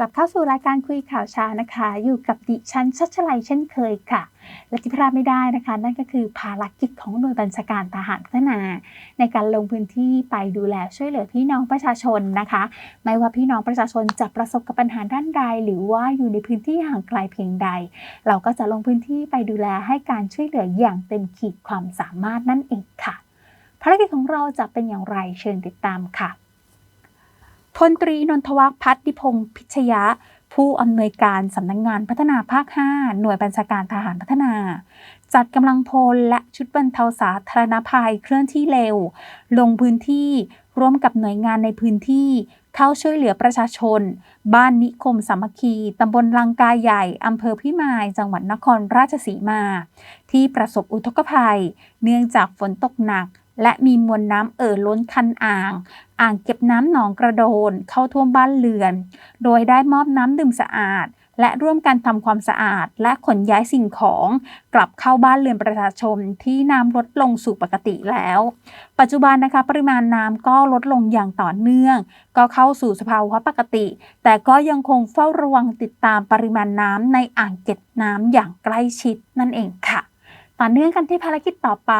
กลับเข้าสู่รายการคุยข่าวเช้านะคะ อยู่กับดิฉันชัชลัยเช่นเคยค่ะ และที่พลาดไม่ได้นะคะ นั่นก็คือภารกิจของหน่วยบัญชาการทหารพัฒนา ในการลงพื้นที่ไปดูแลช่วยเหลือพี่น้องประชาชนนะคะ ไม่ว่าพี่น้องประชาชนจะประสบกับปัญหาด้านใด หรือว่าอยู่ในพื้นที่ห่างไกลเพียงใด เราก็จะลงพื้นที่ไปดูแลให้การช่วยเหลืออย่างเต็มขีดความสามารถนั่นเองค่ะ ภารกิจของเราจะเป็นอย่างไรเชิญติดตามค่ะ พลตรีนนทวัฒน์พัฒนิพงศ์พิชยะ ผู้อำนวยการสำนักงงานพัฒนาภาค 5 หน่วยบัญชาการทหารพัฒนา จัดกำลังพลและชุดบรรเทาสาธารณภัยเคลื่อนที่เร็ว ลงพื้นที่ร่วมกับหน่วยงานในพื้นที่เข้าช่วยเหลือประชาชน บ้านนิคมสามัคคีตำบลลังกาใหญ่อำเภอพิมาย จังหวัดนครราชสีมา ที่ประสบอุทกภัย เนื่องจากฝนตกหนัก และมีมวลน้ำเอ่อล้นคันอ่าง อ่างเก็บน้ำหนองกระโดนเข้าท่วมบ้านเรือน โดยได้มอบน้ำดื่มสะอาด และร่วมกันทำความสะอาด และขนย้ายสิ่งของ กลับเข้าบ้านเรือนประชาชนที่น้ำลดลงสู่ปกติแล้ว ปัจจุบันนะคะปริมาณน้ำก็ลดลงอย่างต่อเนื่อง ก็เข้าสู่สภาวะปกติ แต่ก็ยังคงเฝ้าระวังติดตามปริมาณน้ำในอ่างเก็บน้ำอย่างใกล้ชิดนั่นเองค่ะ ต่อเนื่องกันที่ภารกิจต่อไป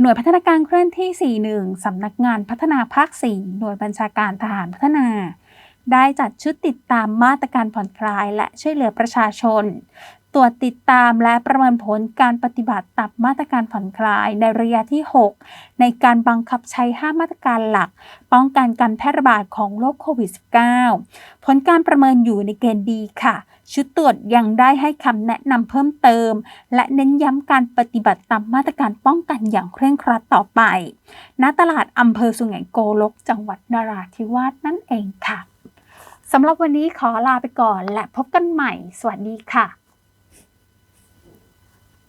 หน่วยพัฒนาการเคลื่อนที่ 41 สำนักงานพัฒนาภาค 4 หน่วยบัญชาการทหารพัฒนา ได้จัดชุดติดตามมาตรการผ่อนคลายและช่วยเหลือประชาชน รวจติดตามและประเมินผลการปฏิบัติตามมาตรการผ่อนคลายในระยะที่ 6 ในการบังคับใช้ 5 มาตรการหลัก ป้องกันการแพร่ระบาดของโรคโควิด -19 ผลการประเมินอยู่ในเกณฑ์ดีค่ะ ชุดตรวจยังได้ให้คำแนะนำเพิ่มเติม และเน้นย้ำการปฏิบัติตามมาตรการป้องกันอย่างเคร่งครัดต่อไป ณ ตลาดอำเภอสุไหงโกลก จังหวัดนราธิวาสนั่นเองค่ะสำหรับวันนี้ขอลาไปก่อนและพบกันใหม่ สวัสดีค่ะ